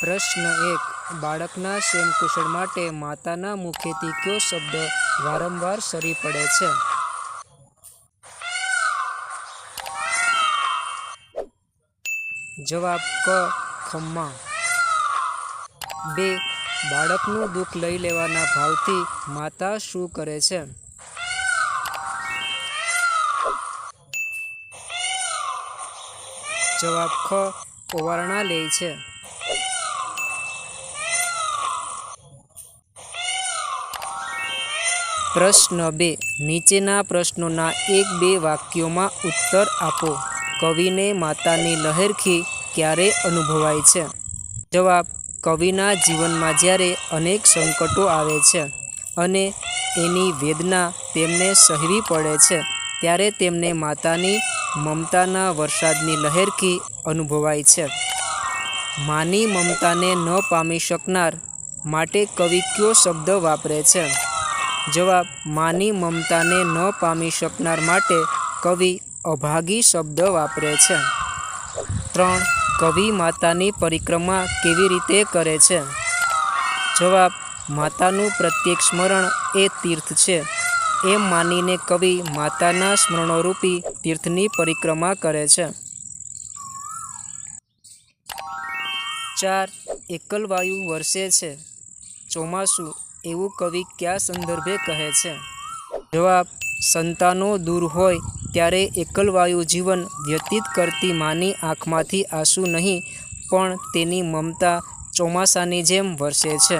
પ્રશ્ન એક. બાળકના ક્ષેમકુશળ માટે માતાના મુખેથી કયો શબ્દ વારંવાર સરી પડે છે? જવાબ ક, ખમ્મા. બે. બાળકનું દુઃખ લઈ લેવાના ભાવથી માતા શું કરે છે? જવાબ ખ, ઓવારણા લે છે. પ્રશ્ન બે. નીચેના પ્રશ્નોના એક બે વાક્યોમાં ઉત્તર આપો. કવિને માતાની લહેરખી ક્યારે અનુભવાય છે? જવાબ, કવિના જીવનમાં જ્યારે અનેક સંકટો આવે છે અને એની વેદના તેમને સહેવી પડે છે, ત્યારે તેમને માતાની મમતાના વરસાદની લહેરખી અનુભવાય છે. માની મમતાને ન પામી શકનાર માટે કવિ કયો શબ્દ વાપરે છે? જવાબ, માની મમતાને ન પામી શકનાર માટે કવિ અભાગી શબ્દ વાપરે છે. ત્રણ, કવિ માતાની પરિક્રમા કેવી રીતે કરે છે? જવાબ, માતાનું પ્રત્યેક સ્મરણ એ તીર્થ છે. એમ માનીને કવિ માતાના સ્મરણોરૂપી તીર્થની પરિક્રમા કરે છે. ચાર, એકલવાયુ વરસે છે. ચોમાસું એવું કવિ કયા સંદર્ભે કહે છે? જવાબ, સંતાનો દૂર હોય ત્યારે એકલવાયુ જીવન વ્યતીત કરતી માની આંખમાંથી આંસુ નહીં, પણ તેની મમતા ચોમાસાની જેમ વરસે છે.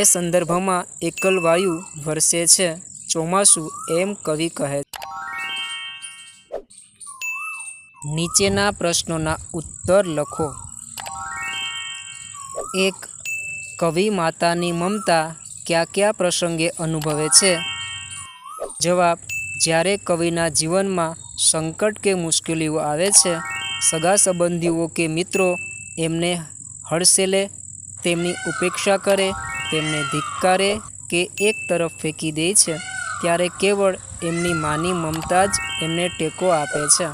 એ સંદર્ભમાં એકલવાયુ વરસે છે, ચોમાસું એમ કવિ કહે નીચેના પ્રશ્નોના ઉત્તર લખો. એક, કવિ માતાની મમતા કયા કયા પ્રસંગે અનુભવે છે? જવાબ, જ્યારે કવિના જીવનમાં સંકટ કે મુશ્કેલીઓ આવે છે, સગા સંબંધીઓ કે મિત્રો એમને હડસેલે તેમની ઉપેક્ષા કરે, તેમને ધિક્કારે કે એક તરફ ફેંકી દે છે, ત્યારે કેવળ એમની માની મમતા જ એમને ટેકો આપે છે.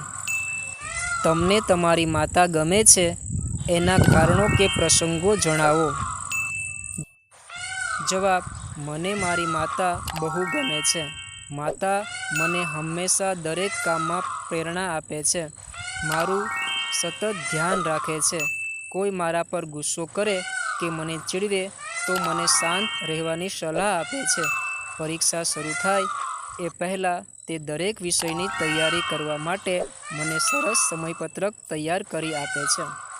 તમને તમારી માતા ગમે છે, એના કારણો કે પ્રસંગો જણાવો. જવાબ, મને મારી માતા બહુ ગમે છે. માતા મને હંમેશા દરેક કામમાં પ્રેરણા આપે છે. મારું સતત ધ્યાન રાખે છે. કોઈ મારા પર ગુસ્સો કરે કે મને ચીડવે તો મને શાંત રહેવાની સલાહ આપે છે. પરીક્ષા શરૂ થાય એ પહેલાં તે દરેક વિષયની તૈયારી કરવા માટે મને સરસ સમયપત્રક તૈયાર કરી આપે છે.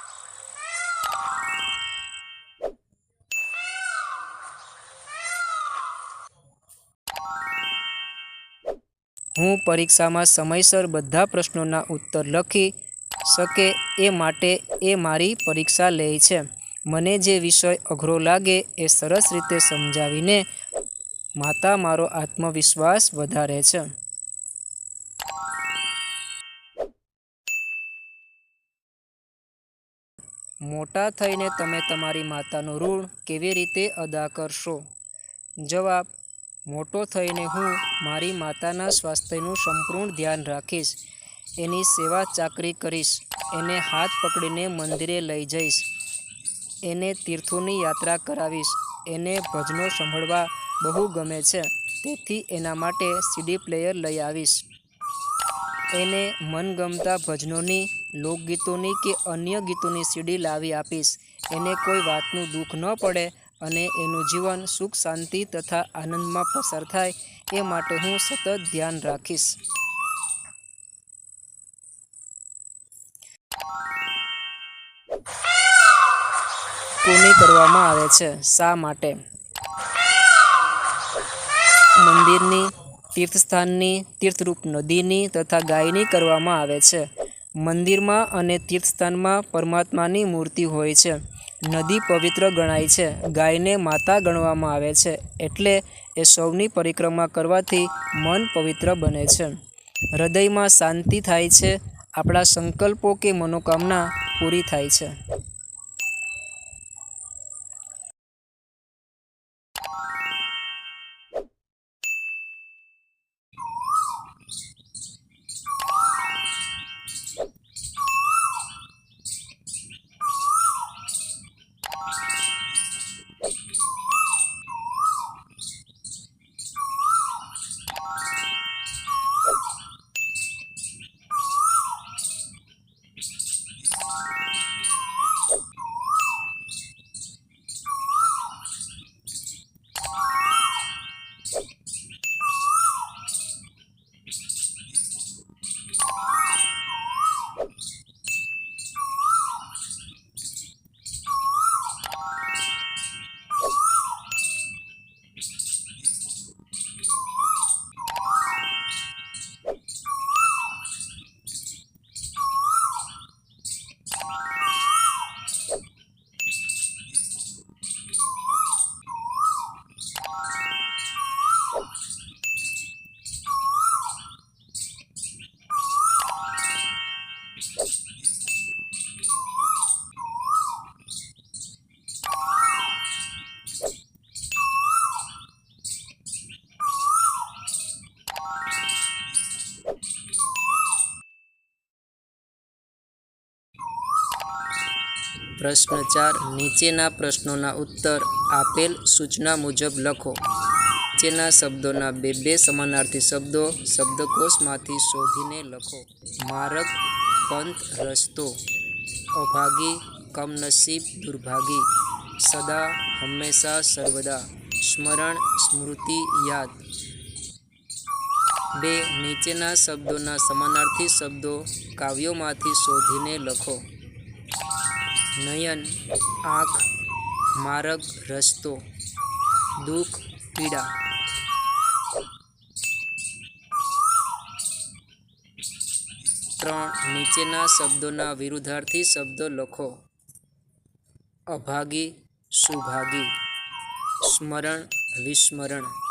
હું પરીક્ષામાં સમયસર બધા પ્રશ્નોના ઉત્તર લખી શકે એ માટે એ મારી પરીક્ષા લે છે. મને જે વિષય અઘરો લાગે એ સરસ રીતે સમજાવીને માતા મારો આત્મવિશ્વાસ વધારે છે. મોટા થઈને તમે તમારી માતાનું ઋણ કેવી રીતે અદા કરશો? જવાબ મોટો થઈને હું મારી માતાના સ્વાસ્થ્યનું સંપૂર્ણ ધ્યાન રાખીશ. એની સેવા ચાકરી કરીશ. એને હાથ પકડીને મંદિરે લઈ જઈશ. એને તીર્થોની યાત્રા કરાવીશ. એને ભજનો સાંભળવા બહુ ગમે છે. તેથી એના માટે સીડી પ્લેયર લઈ આવીશ. એને મનગમતા ભજનોની, લોકગીતોની કે અન્ય ગીતોની સીડી લાવી આપીશ. એને કોઈ વાતનું દુઃખ ન પડે અને એનું જીવન સુખ, શાંતિ તથા આનંદમાં પસાર થાય એ માટે હું સતત ધ્યાન રાખીશ. કોની કરવામાં આવે છે? શા માટે? મંદિરની, તીર્થસ્થાનની, તીર્થરૂપ નદીની તથા ગાયની કરવામાં આવે છે. મંદિરમાં અને તીર્થસ્થાનમાં પરમાત્માની મૂર્તિ હોય છે. નદી પવિત્ર ગણાય છે. ગાયને માતા ગણવામાં આવે છે. એટલે એ સૌની પરિક્રમા કરવાથી મન પવિત્ર બને છે. હૃદયમાં શાંતિ થાય છે. આપણા સંકલ્પો કે મનોકામના પૂરી થાય છે. પ્રશ્ન ચાર, નીચેના પ્રશ્નોના ઉત્તર આપેલ સૂચના મુજબ લખો. નીચેના શબ્દોના બે બે સમાનાર્થી શબ્દો, શબ્દકોશમાંથી શોધીને લખો. મારક, પંથ, રસ્તો. અભાગી, કમનસીબ, દુર્ભાગી. સદા, હંમેશા, સર્વદા. સ્મરણ, સ્મૃતિ, યાદ. બે, નીચેના શબ્દોના સમાનાર્થી શબ્દો કાવ્યોમાંથી શોધીને લખો. નયન, આંખ, માર્ગ, રસ્તો, દુઃખ, પીડા. ત્રણ, નીચેના શબ્દોના વિરુદ્ધાર્થી શબ્દો લખો. અભાગી, સુભાગી. સ્મરણ, વિસ્મરણ.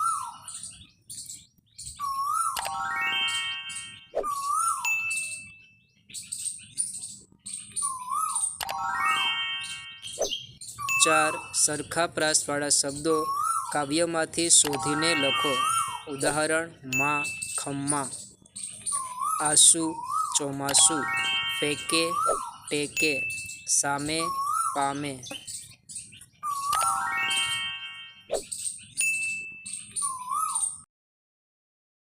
ચાર સરખા પ્રાસવાળા શબ્દો કાવ્યમાંથી શોધીને લખો. ઉદાહરણ, માં, ખમ્મા. આસુ, ચોમાસું. ફેંકે, ટેકે. સામે, પામે.